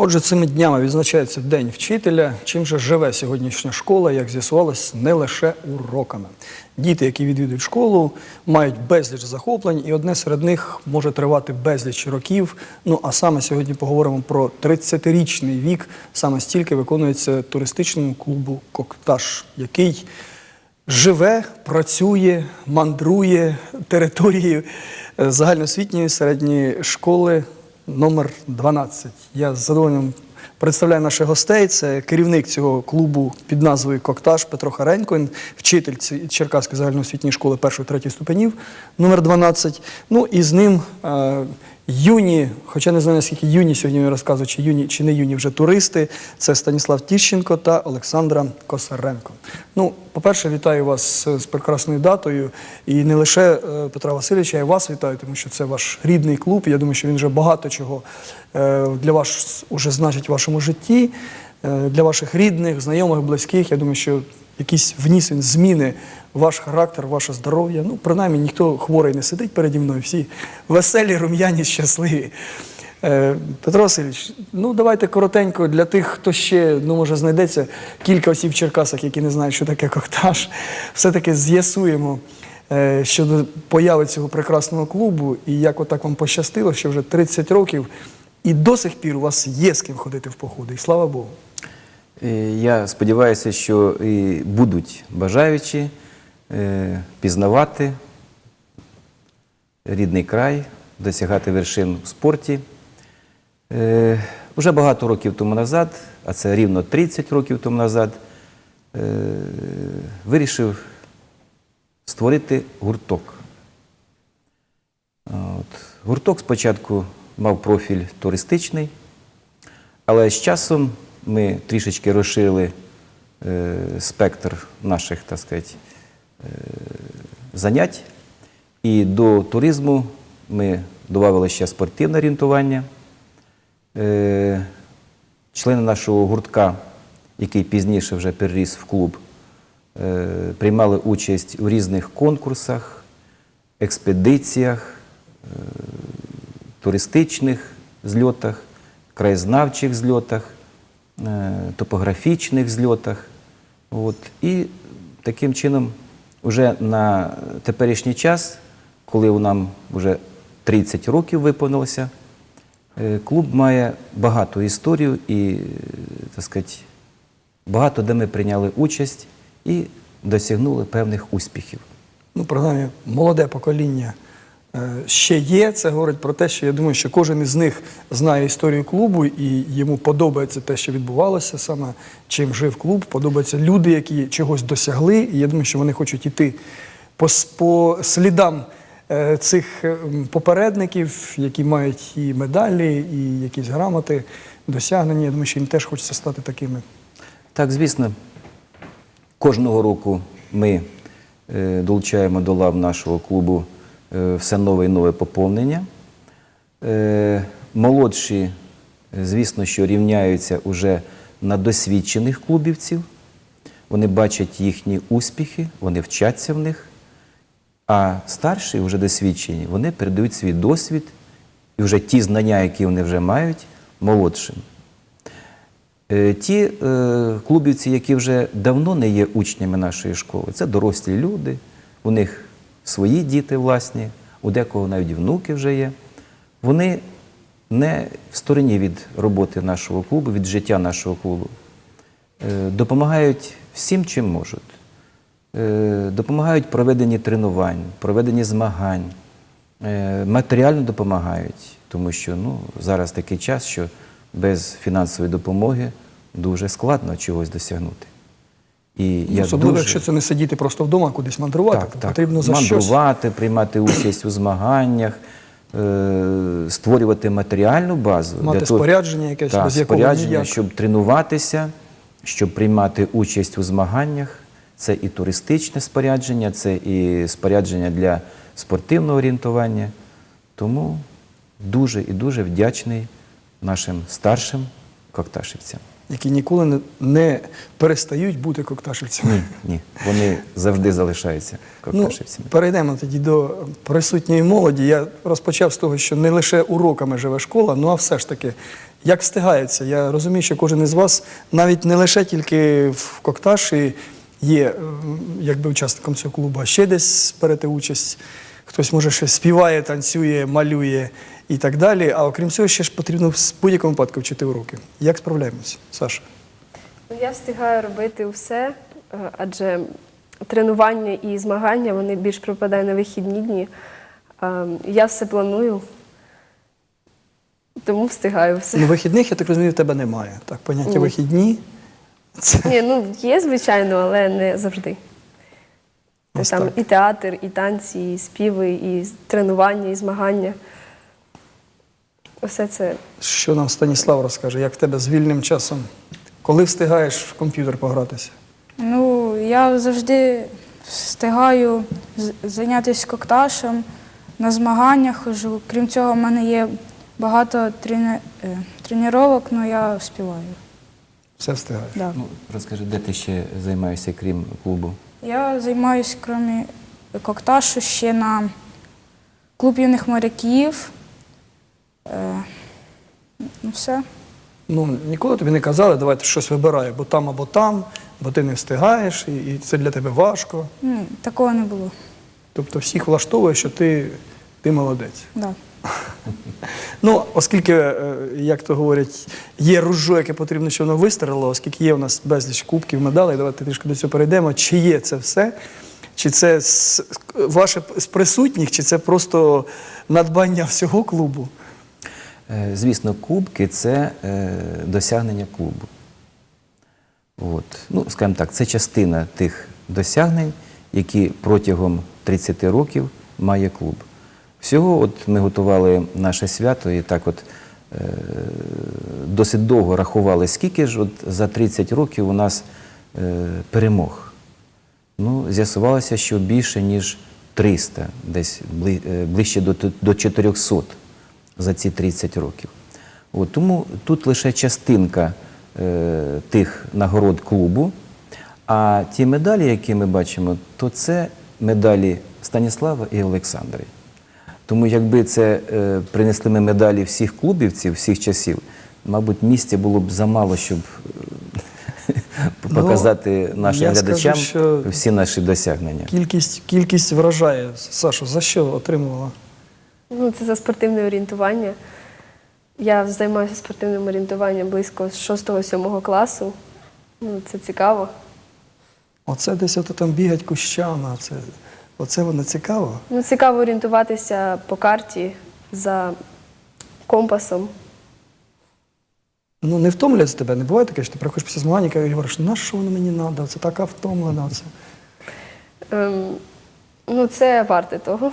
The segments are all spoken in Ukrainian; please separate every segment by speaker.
Speaker 1: Отже, цими днями відзначається День вчителя. Чим же живе сьогоднішня школа, як з'ясувалось, не лише уроками. Діти, які відвідують школу, мають безліч захоплень, і одне серед них може тривати безліч років. Ну а саме сьогодні поговоримо про 30-річний вік. Саме стільки виконується туристичному клубу Кокташ, який живе, працює, мандрує територією е, загальноосвітньої середньої школи номер 12. Я з задоволенням представляю наших гостей. Це керівник цього клубу під назвою Кокташ Петро Харенко, він вчитель Черкаської загальноосвітньої школи першої третьої ступенів номер 12. Ну і з ним е, юні, хоча не знаю, наскільки юні сьогодні він розказує, чи юні, чи не юні вже туристи. Це Станіслав Тіщенко та Олександра Косаренко. Ну, по-перше, вітаю вас з прекрасною датою. І не лише е, Петра Васильовича, я вас вітаю, тому що це ваш рідний клуб. Я думаю, що він вже багато чого е, для вас уже значить в вашому житті, е, для ваших рідних, знайомих, близьких. Я думаю, що якісь вніс він зміни ваш характер, ваше здоров'я. Ну, принаймні, ніхто хворий не сидить переді мною, всі веселі, рум'яні, щасливі. Е, Петро Васильович, ну давайте коротенько для тих, хто ще, ну може, знайдеться кілька осіб в Черкасах, які не знають, що таке коктаж. Все-таки з'ясуємо е, щодо появи цього прекрасного клубу і як отак вам пощастило, що вже 30 років і до сих пір у вас є з ким ходити в походи. І слава Богу.
Speaker 2: Е, Я сподіваюся, що і будуть бажаючі пізнавати рідний край, досягати вершин в спорті. Е, Уже багато років тому назад, а це рівно 30 років тому назад, е, вирішив створити гурток. От. Гурток спочатку мав профіль туристичний, але з часом ми трішечки розширили е, спектр наших, так сказати, е, занять. І до туризму ми додали ще спортивне орієнтування. Е, члени нашого гуртка, який пізніше вже переріс в клуб, е, приймали участь у різних конкурсах, експедиціях, е, туристичних зльотах, краєзнавчих зльотах, е, топографічних зльотах. От. І таким чином, вже на теперішній час, коли нам вже 30 років виповнилося, е, клуб має багату історію і, е, так сказати, багато де ми прийняли участь і досягнули певних успіхів.
Speaker 1: Ну, принаймні, молоде покоління ще є. Це говорить про те, що я думаю, що кожен із них знає історію клубу, і йому подобається те, що відбувалося, саме чим жив клуб. Подобаються люди, які чогось досягли. І я думаю, що вони хочуть іти по, по слідам е, цих е, попередників, які мають і медалі, і якісь грамоти, досягнення. Я думаю, що їм теж хочеться стати такими.
Speaker 2: Так, звісно, кожного року ми е, долучаємо до лав нашого клубу е, все нове і нове поповнення. Е, молодші, е, звісно, що рівняються уже на досвідчених клубівців. Вони бачать їхні успіхи, вони вчаться в них. А старші, вже досвідчені, вони передають свій досвід і вже ті знання, які вони вже мають, молодшим. Е, Ті е, клубівці, які вже давно не є учнями нашої школи, це дорослі люди, у них свої діти власні, у декого навіть внуки вже є. Вони не в стороні від роботи нашого клубу, від життя нашого клубу. Е, Допомагають всім, чим можуть. Е, Допомагають проведенні тренувань, проведенні змагань, Е, матеріально допомагають, тому що ну, зараз такий час, що без фінансової допомоги дуже складно чогось досягнути. І я
Speaker 1: Особливо,
Speaker 2: дуже...
Speaker 1: якщо це не сидіти просто вдома, кудись мандрувати,
Speaker 2: так, так.
Speaker 1: потрібно за щось.
Speaker 2: мандрувати, приймати участь у змаганнях, е, створювати матеріальну базу.
Speaker 1: Мати
Speaker 2: для того-
Speaker 1: спорядження якесь,
Speaker 2: так,
Speaker 1: без якого
Speaker 2: спорядження,
Speaker 1: ніяк.
Speaker 2: щоб тренуватися, щоб приймати участь у змаганнях. Це і туристичне спорядження, це і спорядження для спортивного орієнтування. Тому дуже і дуже вдячний нашим старшим кокташівцям.
Speaker 1: Які ніколи не, перестають бути кокташівцями.
Speaker 2: Ні, ні, вони завжди залишаються
Speaker 1: Ну, перейдемо тоді до присутньої молоді. Я розпочав з того, що не лише уроками живе школа, ну а все ж таки, Як встигається? Я розумію, що кожен із вас навіть не лише тільки в кокташі є якби учасником цього клубу, а ще десь берете участь. Хтось може ще співає, танцює, малює і так далі. А окрім цього, ще ж потрібно в будь-якому випадку вчити уроки. Як справляємося, Саша?
Speaker 3: Ну, Я встигаю робити все, е, адже тренування і змагання вони більш припадають на вихідні дні. Е, Я все планую, тому встигаю все.
Speaker 1: Ну, вихідних, я так розумію, в тебе немає. Так, поняття
Speaker 3: Ні.
Speaker 1: вихідні. Це
Speaker 3: Ні, ну є, звичайно, але не завжди.
Speaker 1: Ось
Speaker 3: Там
Speaker 1: так.
Speaker 3: і театр, і танці, і співи, і тренування, і змагання. Усе це
Speaker 1: що нам Станіслав розкаже, як в тебе з вільним часом? Коли встигаєш в комп'ютер погратися?
Speaker 4: Ну, я завжди встигаю зайнятися кокташем, на змаганнях хожу. Крім цього, в мене є багато трені... е, тренувань, але я співаю.
Speaker 1: Все встигаєш.
Speaker 4: Да.
Speaker 2: Ну, розкажи, де ти ще займаєшся, крім клубу?
Speaker 4: Я займаюся, крім кокташу, ще на клуб юних моряків. Е, ну, все.
Speaker 1: Ну, ніколи тобі не казали, давай ти щось вибирай, бо там або там, бо ти не встигаєш, і, і це для тебе важко.
Speaker 4: Ні, такого не було.
Speaker 1: Тобто всіх влаштовує, що ти, ти молодець.
Speaker 4: Да.
Speaker 1: Ну, оскільки, е, як то говорять, є ружо, яке потрібно, щоб воно вистрелило, оскільки є у нас безліч кубків, медалей, давайте трішки до цього перейдемо. Чи є це все? Чи це з, ваше з присутніх, чи це просто надбання всього клубу?
Speaker 2: Е, Звісно, кубки це е, досягнення клубу. От. Ну, скажімо так, це частина тих досягнень, які протягом 30 років має клуб. Всього от ми готували наше свято і так от е, досить довго рахували, скільки ж от за 30 років у нас перемог. Ну, з'ясувалося, що більше, ніж 300, десь бли- ближче до 400 за ці 30 років. От, тому тут лише частинка е, тих нагород клубу. А ті медалі, які ми бачимо, то це медалі Станіслава і Олександри. Тому якби це е, принесли ми медалі всіх клубівців, всіх часів, мабуть, місця було б замало, щоб е,
Speaker 1: Ну,
Speaker 2: показати нашим
Speaker 1: я скажу,
Speaker 2: глядачам всі наші досягнення.
Speaker 1: Кількість, кількість вражає. Саша, за що отримувала?
Speaker 3: Ну, це за спортивне орієнтування. Я займаюся спортивним орієнтуванням близько з 6-7 класу. Ну, це цікаво.
Speaker 1: Оце десь ото там бігать кущами. Оце, оце воно цікаво.
Speaker 3: Ну, цікаво орієнтуватися по карті за компасом.
Speaker 1: Ну не втомлюється тебе, не буває таке, що ти приходиш після змагання і говориш, на що воно мені треба? Це така втомлена. Це.
Speaker 3: Ем, ну, це варте того.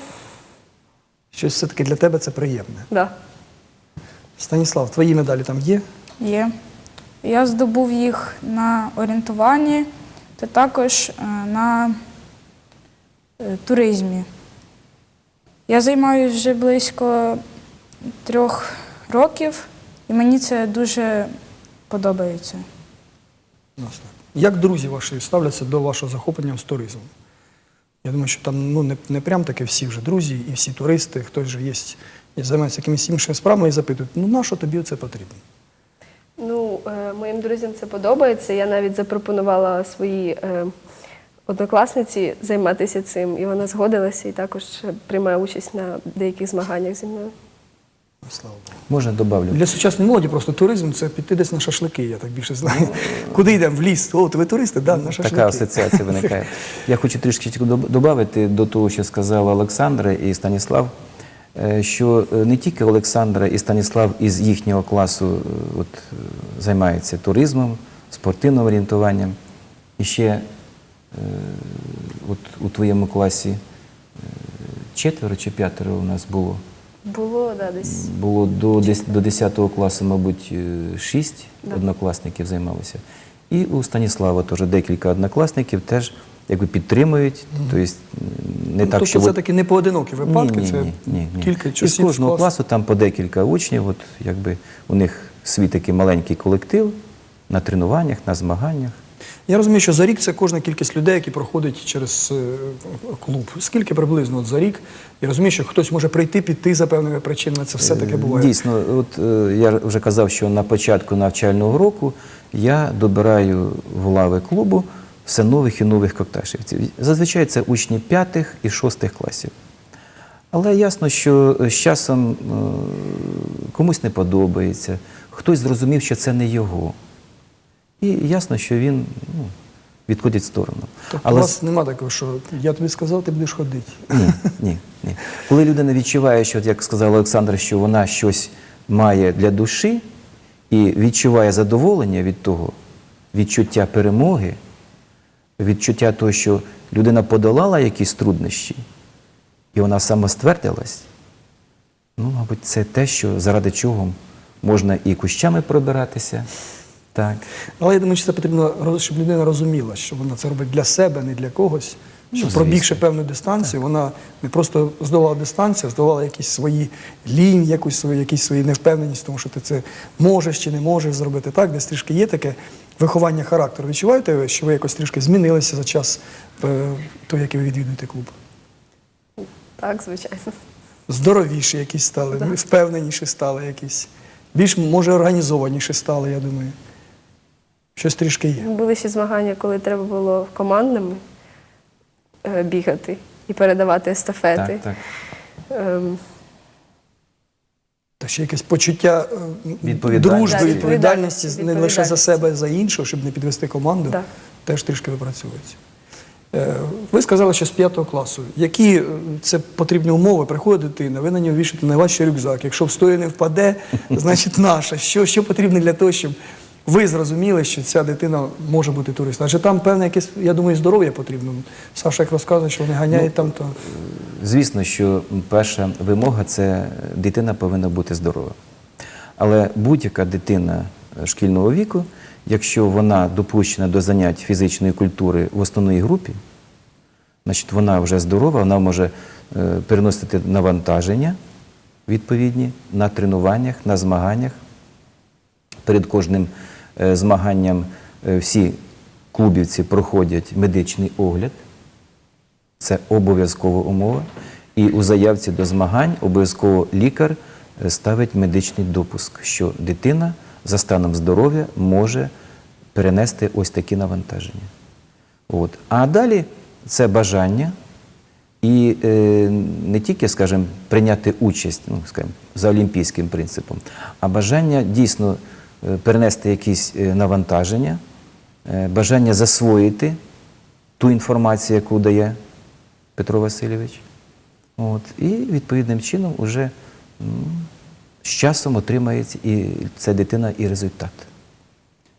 Speaker 1: Щось все-таки для тебе це приємне.
Speaker 3: Да.
Speaker 1: Станіслав, твої медалі там є?
Speaker 4: Є. Я здобув їх на орієнтуванні та також е, на е, туризмі. Я займаюся вже близько трьох років, і мені це дуже подобається.
Speaker 1: Як друзі ваші ставляться до вашого захоплення з туризмом? Я думаю, що там ну, не, не прям таки всі вже друзі і всі туристи, хтось же є, і займається якимись іншими справами і запитують, ну на що тобі це потрібно?
Speaker 3: Ну, е, моїм друзям це подобається. Я навіть запропонувала своїй е, однокласниці займатися цим, і вона згодилася і також приймає участь на деяких змаганнях зі мною.
Speaker 1: Слава Богу.
Speaker 2: Можна добавлю?
Speaker 1: Для сучасної молоді просто туризм це піти десь на шашлики, я так більше знаю. Куди йдемо? В ліс? О, то ви туристи? Да, на шашлики.
Speaker 2: Така асоціація виникає. Я хочу трішки додати до того, що сказала Олександра і Станіслав, е, що е, не тільки Олександра і Станіслав із їхнього класу е, от, займаються туризмом, спортивним орієнтуванням. І ще от, у твоєму класі четверо чи п'ятеро у нас було.
Speaker 3: Було да, десь.
Speaker 2: Було до, дес- до 10 класу, мабуть, е, шість однокласників займалися. І у Станіслава теж декілька однокласників теж якби підтримують. Тобто не
Speaker 1: Ну,
Speaker 2: так,
Speaker 1: тобто
Speaker 2: що
Speaker 1: це
Speaker 2: от-
Speaker 1: такі не поодинокі випадки,
Speaker 2: ні,
Speaker 1: це
Speaker 2: ні, ні, ні.
Speaker 1: кілька часів.
Speaker 2: кожного
Speaker 1: з
Speaker 2: класу там по декілька учнів, от якби у них свій такий маленький колектив на тренуваннях, на змаганнях.
Speaker 1: Я розумію, що за рік це кожна кількість людей, які проходять через е, клуб. Скільки приблизно от за рік? Я розумію, що хтось може прийти, піти за певними причинами. Це все таке буває.
Speaker 2: Дійсно, от е, я вже казав, що на початку навчального року я добираю в лави клубу все нових і нових кокташівців. Зазвичай це учні п'ятих і шостих класів. Але ясно, що з часом е, комусь не подобається, хтось зрозумів, що це не його. І ясно, що він ну, відходить в сторону.
Speaker 1: Тобто
Speaker 2: Але
Speaker 1: у вас нема такого, що я тобі сказав, ти будеш ходити.
Speaker 2: ні, ні, ні. Коли людина відчуває, що, от як сказав Олександр, що вона щось має для душі і відчуває задоволення від того, відчуття перемоги, відчуття того, що людина подолала якісь труднощі, і вона самоствердилась, ну, мабуть, це те, що заради чого можна і кущами пробиратися. Так.
Speaker 1: Але я думаю, що це потрібно, щоб людина розуміла, що вона це робить для себе, не для когось.
Speaker 2: Ну,
Speaker 1: Щоб
Speaker 2: звісно.
Speaker 1: пробігши певну дистанцію, вона не просто здолала дистанцію, а здолала якісь свої лінь, якусь свої, якісь свої невпевненість, тому що ти це можеш чи не можеш зробити. Так, десь трішки є таке виховання характеру. Відчуваєте ви, що ви якось трішки змінилися за час е, того, як ви відвідуєте клуб?
Speaker 3: Так, звичайно.
Speaker 1: Здоровіші якісь стали, впевненіші стали якісь. Більш, може, організованіші стали, я думаю. Щось трішки є.
Speaker 3: Були ще змагання, коли треба було командними е, бігати і передавати естафети.
Speaker 2: Так, так.
Speaker 3: Ем,
Speaker 1: Та ще якесь почуття е,
Speaker 2: Відповідальності.
Speaker 1: дружби,
Speaker 2: Да,
Speaker 1: відповідальності
Speaker 3: відповідальності,
Speaker 1: не лише за себе, а за іншого, щоб не підвести команду,
Speaker 3: Да.
Speaker 1: теж трішки випрацьовується. Е, Ви сказали, що з п'ятого класу. Які це потрібні умови? Приходить дитина, ви на нього вішаєте найважчий рюкзак. Якщо встоє не впаде, значить наша. Що, що потрібно для того, щоб ви зрозуміли, що ця дитина може бути туристом? Адже там певне якесь, я думаю, здоров'я потрібно. Саша як розказує, що вони ганяють там, то
Speaker 2: Звісно, що перша вимога це дитина повинна бути здорова. Але будь-яка дитина шкільного віку, якщо вона допущена до занять фізичної культури в основній групі, значить вона вже здорова, вона може е, переносити навантаження відповідні на тренуваннях, на змаганнях. Перед кожним е, змаганням е, всі клубівці проходять медичний огляд. Це обов'язкова умова. І у заявці до змагань обов'язково лікар е, ставить медичний допуск, що дитина за станом здоров'я може перенести ось такі навантаження. От. А далі це бажання і е, не тільки, скажімо, прийняти участь, ну, скажімо, за олімпійським принципом, а бажання дійсно е, перенести якісь е, навантаження, е, бажання засвоїти ту інформацію, яку дає Петро Васильович. От, і відповідним чином уже м, з часом отримається і ця дитина і результат.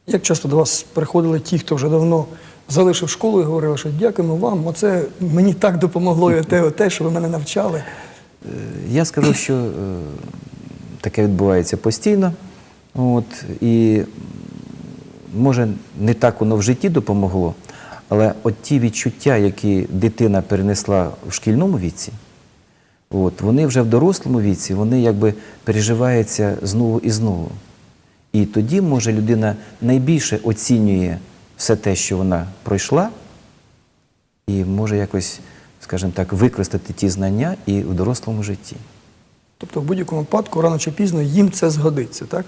Speaker 1: Як часто до вас приходили ті, хто вже давно залишив школу і говорили, що дякуємо вам, оце мені так допомогло і те, те, що ви мене навчали.
Speaker 2: Е, Я скажу, що е, таке відбувається постійно. От, і може не так воно в житті допомогло, але от ті відчуття, які дитина перенесла в шкільному віці, от, вони вже в дорослому віці, вони якби переживаються знову і знову. І тоді, може, людина найбільше оцінює все те, що вона пройшла, і може якось, скажімо так, використати ті знання і в дорослому житті.
Speaker 1: Тобто в будь-якому випадку, рано чи пізно, їм це згодиться, так?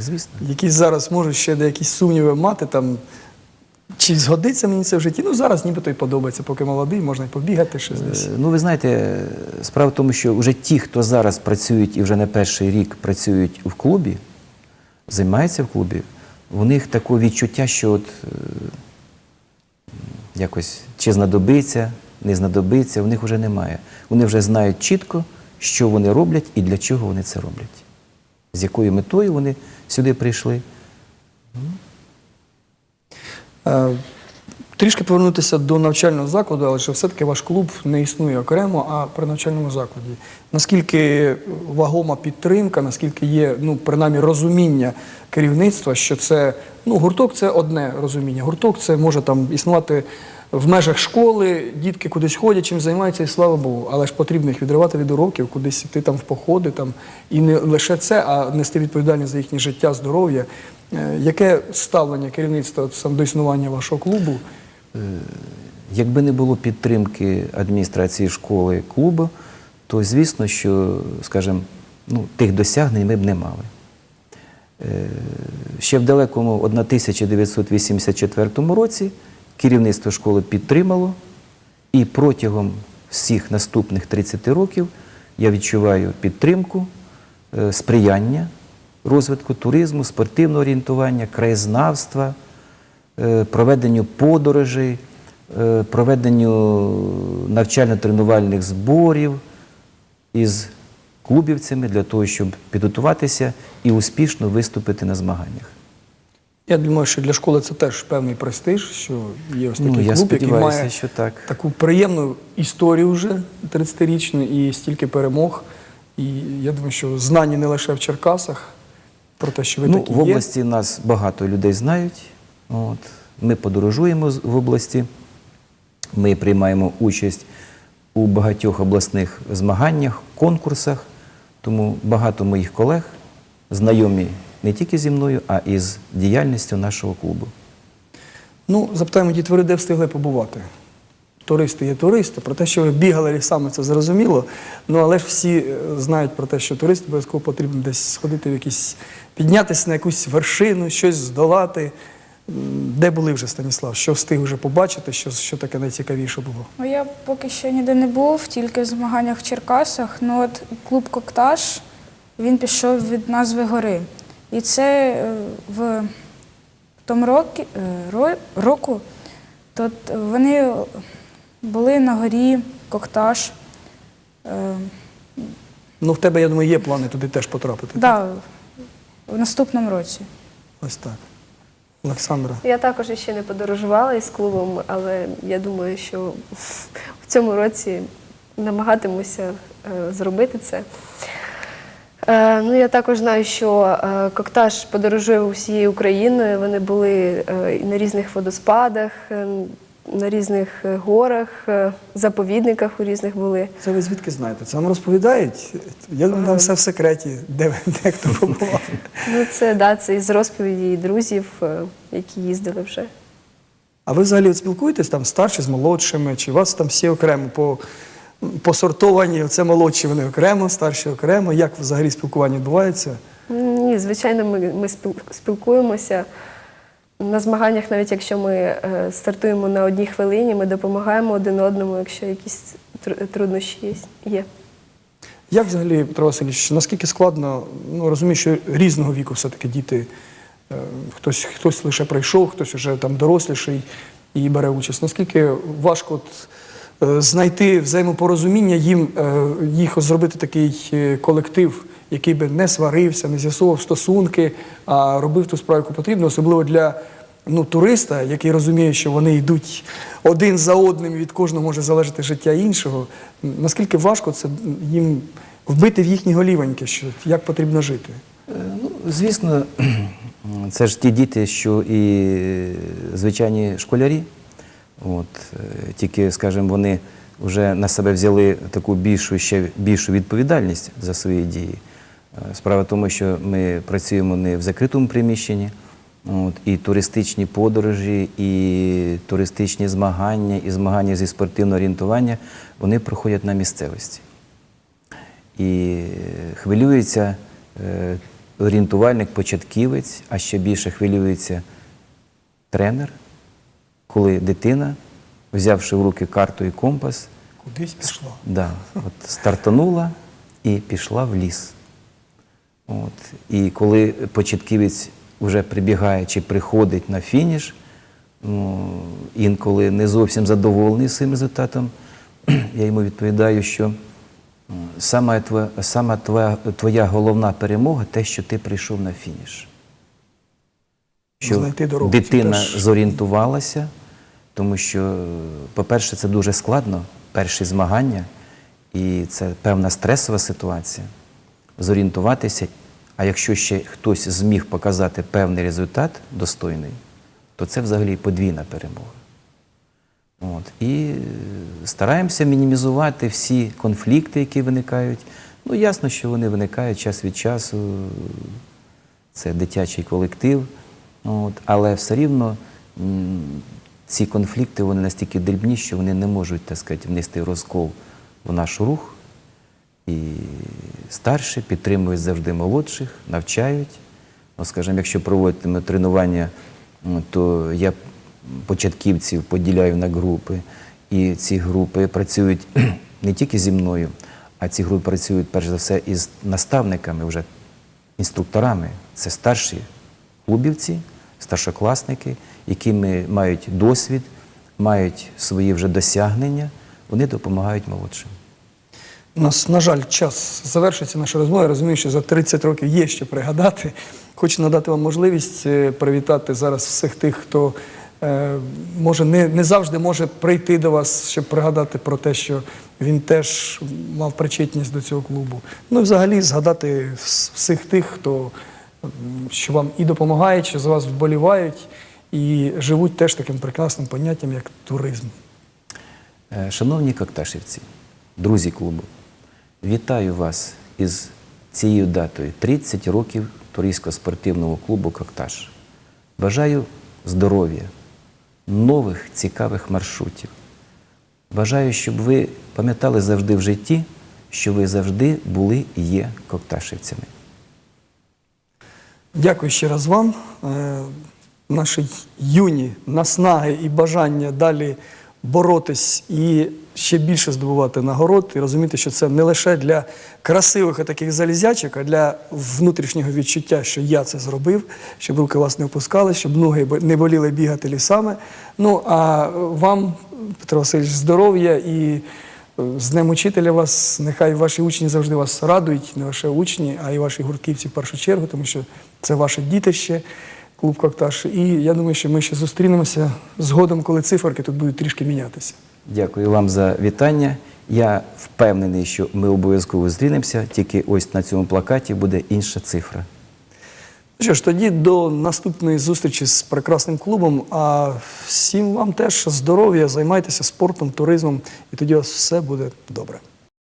Speaker 2: Звісно.
Speaker 1: Якісь зараз можуть ще деякісь сумніви мати, там, чи згодиться мені це в житті. Ну, зараз нібито й подобається, поки молодий, можна й побігати щось десь.
Speaker 2: Е, Ну, ви знаєте, справа в тому, що вже ті, хто зараз працюють і вже не перший рік працюють в клубі, займаються в клубі, у них таке відчуття, що от е, якось чи знадобиться, не знадобиться, у них вже немає. Вони вже знають чітко, що вони роблять і для чого вони це роблять. З якою метою вони сюди прийшли.
Speaker 1: Е, Трішки повернутися до навчального закладу, але що все-таки ваш клуб не існує окремо, а при навчальному закладі. Наскільки вагома підтримка, наскільки є ну, принаймні розуміння керівництва, що це ну, гурток це одне розуміння. Гурток це може там існувати в межах школи, дітки кудись ходять, чим займаються, і слава Богу. Але ж потрібно їх відривати від уроків, кудись йти там в походи. Там, і не лише це, а нести відповідальність за їхнє життя, здоров'я. Е, Яке ставлення керівництва сам до існування вашого клубу?
Speaker 2: Якби не було підтримки адміністрації школи клубу, то звісно, що, скажімо, ну, тих досягнень ми б не мали. Е, Ще в далекому 1984 році керівництво школи підтримало, і протягом всіх наступних 30 років я відчуваю підтримку, е, сприяння розвитку туризму, спортивного орієнтування, краєзнавства, е, проведенню подорожей, е, проведенню навчально-тренувальних зборів із клубівцями для того, щоб підготуватися і успішно виступити на змаганнях.
Speaker 1: Я думаю, що для школи це теж певний престиж, що є ось
Speaker 2: Ну,
Speaker 1: такий
Speaker 2: я
Speaker 1: клуб, який має
Speaker 2: що так.
Speaker 1: таку приємну історію вже 30-річну і стільки перемог. І я думаю, що знані не лише в Черкасах про те, що ви
Speaker 2: ну,
Speaker 1: такі
Speaker 2: в
Speaker 1: є.
Speaker 2: області нас багато людей знають. От. Ми подорожуємо в області, ми приймаємо участь у багатьох обласних змаганнях, конкурсах. Тому багато моїх колег знайомі не тільки зі мною, а і з діяльністю нашого клубу.
Speaker 1: Ну, запитаємо дітвори, де встигли побувати. Туристи є туристи. Про те, що ви бігали лісами, це зрозуміло. Ну але ж всі е, знають про те, що турист обов'язково потрібно десь сходити в якісь, піднятися на якусь вершину, щось здолати. Де були вже Станіслав? Що встиг вже побачити, що, що таке найцікавіше було?
Speaker 4: Ну, я поки що ніде не був, тільки в змаганнях в Черкасах. Ну от клуб Коктаж він пішов від назви гори. І це е, в тому році, е, року то вони були на горі Коктаж. Е,
Speaker 1: Ну, в тебе, я думаю, є плани туди теж потрапити.
Speaker 4: да, в наступному році.
Speaker 1: Ось так. Олександра.
Speaker 3: Я також ще не подорожувала із клубом, але я думаю, що в цьому році намагатимуся зробити це. Е, Ну, я також знаю, що е, Коктаж подорожує усією Україною. Вони були е, і на різних водоспадах, на різних горах, заповідниках у різних були.
Speaker 1: Це ви звідки знаєте? Це вам розповідають? Я думаю, там все в секреті, де, де хто побував.
Speaker 3: Ну, це да, це із розповіді друзів, які їздили вже.
Speaker 1: А ви взагалі спілкуєтесь там старші з молодшими, чи у вас там всі окремо по, посортовані, це молодші вони окремо, старші окремо. Як взагалі спілкування відбувається?
Speaker 3: Ні, звичайно, ми, ми спілкуємося. На змаганнях, навіть якщо ми е, стартуємо на одній хвилині, ми допомагаємо один одному, якщо якісь тру- труднощі є-.
Speaker 1: Як взагалі, Петро Васильович, наскільки складно, ну розумію, що різного віку все-таки діти, е, хтось, хтось лише прийшов, хтось вже там доросліший і бере участь. Наскільки важко от, знайти взаємопорозуміння їм, е, їх зробити такий е, колектив, який би не сварився, не з'ясовував стосунки, а робив ту справу, яку потрібно, особливо для ну, туриста, який розуміє, що вони йдуть один за одним, від кожного може залежати життя іншого. Наскільки важко це їм вбити в їхні голівоньки, що як потрібно жити?
Speaker 2: Е, Ну, звісно, це ж ті діти, що і е, звичайні школярі. От, е, тільки, скажімо, вони вже на себе взяли таку більшу, ще більшу відповідальність за свої дії. Е, Справа в тому, що ми працюємо не в закритому приміщенні, от, і туристичні подорожі, і туристичні змагання, і змагання зі спортивного орієнтування, вони проходять на місцевості. І хвилюється е, орієнтувальник, початківець, а ще більше хвилюється тренер, коли дитина, взявши в руки карту і компас,
Speaker 1: Кудись пішло.
Speaker 2: да, от, стартанула і пішла в ліс. От. І коли початківець вже прибігає чи приходить на фініш, ну, інколи не зовсім задоволений цим результатом, я йому відповідаю, що м, саме твоя, саме твоя, твоя головна перемога те, що ти прийшов на фініш. Що
Speaker 1: дорогу,
Speaker 2: дитина зорієнтувалася, тому що, по-перше, це дуже складно, перші змагання, і це певна стресова ситуація. Зорієнтуватися, а якщо ще хтось зміг показати певний результат достойний, то це взагалі подвійна перемога. От. І е, стараємося мінімізувати всі конфлікти, які виникають. Ну, ясно, що вони виникають час від часу. Це дитячий колектив. От, але все рівно ці конфлікти вони настільки дрібні, що вони не можуть так сказати, внести розкол в наш рух. І старші підтримують завжди молодших, навчають. Ну, скажімо, якщо проводитиме тренування, то я початківців поділяю на групи. І ці групи працюють не тільки зі мною, а ці групи працюють перш за все із наставниками, вже інструкторами. Це старші клубівці, старшокласники, які мають досвід, мають свої вже досягнення, вони допомагають молодшим.
Speaker 1: У нас, на жаль, час завершується наша розмова. Я розумію, що за 30 років є що пригадати. Хочу надати вам можливість е, привітати зараз всіх тих, хто е, може не, не завжди може прийти до вас, щоб пригадати про те, що він теж мав причетність до цього клубу. Ну і взагалі згадати всіх тих, хто що вам і допомагають, що за вас вболівають, і живуть теж таким прекрасним поняттям, як туризм.
Speaker 2: Е, Шановні кокташівці, друзі клубу, вітаю вас із цією датою 30 років туристського спортивного клубу Кокташ. Бажаю здоров'я, нових цікавих маршрутів. Бажаю, щоб ви пам'ятали завжди в житті, що ви завжди були і є кокташівцями.
Speaker 1: Дякую ще раз вам. Е, Наші юні наснаги і бажання далі боротись і ще більше здобувати нагород, і розуміти, що це не лише для красивих таких залізячок, а для внутрішнього відчуття, що я це зробив, щоб руки вас не опускали, щоб ноги не боліли бігати лісами. Ну а вам, Петро Васильович, здоров'я і е, з Днем учителя вас, нехай ваші учні завжди вас радують, не лише учні, а й ваші гуртківці в першу чергу, тому що це ваше дітище, клуб Кокташ. І я думаю, що ми ще зустрінемося згодом, коли циферки тут будуть трішки мінятися.
Speaker 2: Дякую вам за вітання. Я впевнений, що ми обов'язково зустрінемося, тільки ось на цьому плакаті буде інша цифра.
Speaker 1: Ну Що ж, тоді до наступної зустрічі з прекрасним клубом. А всім вам теж здоров'я, займайтеся спортом, туризмом, і тоді у вас все буде добре.